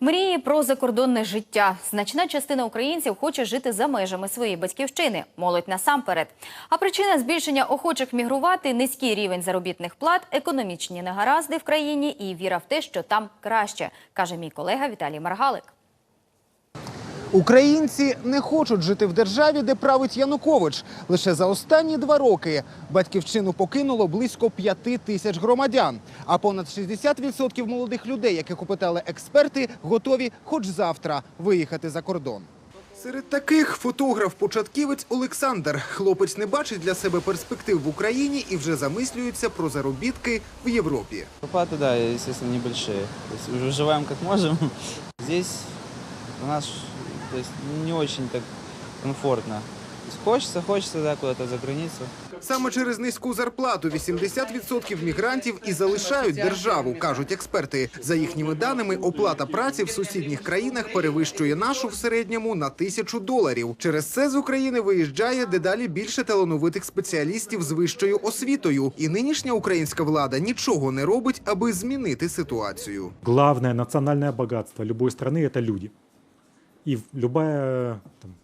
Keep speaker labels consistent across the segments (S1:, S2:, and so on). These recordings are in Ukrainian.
S1: Мрії про закордонне життя. Значна частина українців хоче жити за межами своєї батьківщини. Молодь насамперед. А причина збільшення охочих мігрувати низький рівень заробітних плат, економічні негаразди в країні і віра в те, що там краще, каже мій колега Віталій Маргалик.
S2: Українці не хочуть жити в державі, де править Янукович. Лише за останні два роки батьківщину покинуло близько п'яти тисяч громадян. А понад 60% молодих людей, яких опитали експерти, готові хоч завтра виїхати за кордон. Серед таких фотограф-початківець Олександр. Хлопець не бачить для себе перспектив в Україні і вже замислюється про заробітки в Європі.
S3: Зарплаты, да, естественно, небольшие. То есть выживаем как. Здесь у нас то есть, не очень так комфортно. Хочется, хочется, да, куда-то за границу.
S2: Саме через низьку зарплату 80% мігрантів і залишають державу, кажуть експерти. За їхніми даними, оплата праці в сусідніх країнах перевищує нашу в середньому на тисячу доларів. Через це з України виїжджає дедалі більше талановитих спеціалістів з вищою освітою. І нинішня українська влада нічого не робить, аби змінити ситуацію.
S4: главное национальное богатство любой страны это люди. И любое, там,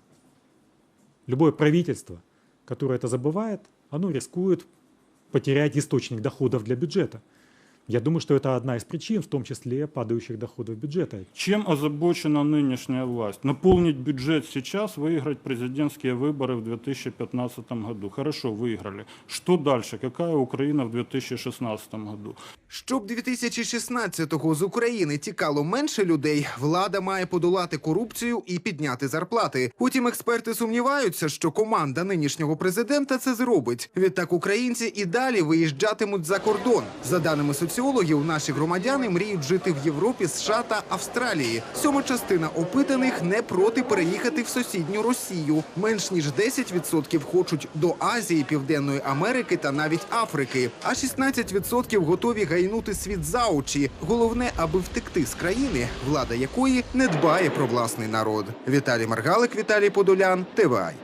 S4: любое правительство, которое это забывает, оно рискует потерять источник доходов для бюджета. Я думаю, что это одна из причин, в том числе падающих доходов бюджета.
S5: Чем озабочена нынешняя власть? Наполнить бюджет сейчас, выиграть президентские выборы в 2015 году. Хорошо, выиграли. Что дальше? Какая Украина в 2016 году?
S2: Щоб 2016-го з України тікало менше людей, влада має подолати корупцію і підняти зарплати. Утім, експерти сумніваються, що команда нинішнього президента це зробить. Відтак українці і далі виїжджатимуть за кордон. За даними соціологів, наші громадяни мріють жити в Європі, США та Австралії. Сьома частина опитаних не проти переїхати в сусідню Росію. Менш ніж 10% хочуть до Азії, Південної Америки та навіть Африки. А 16% готові гайнути світ за очі. Головне, аби втекти з країни, влада якої не дбає про власний народ. Віталій Маргалик, Віталій Подолян, ТВАЙ.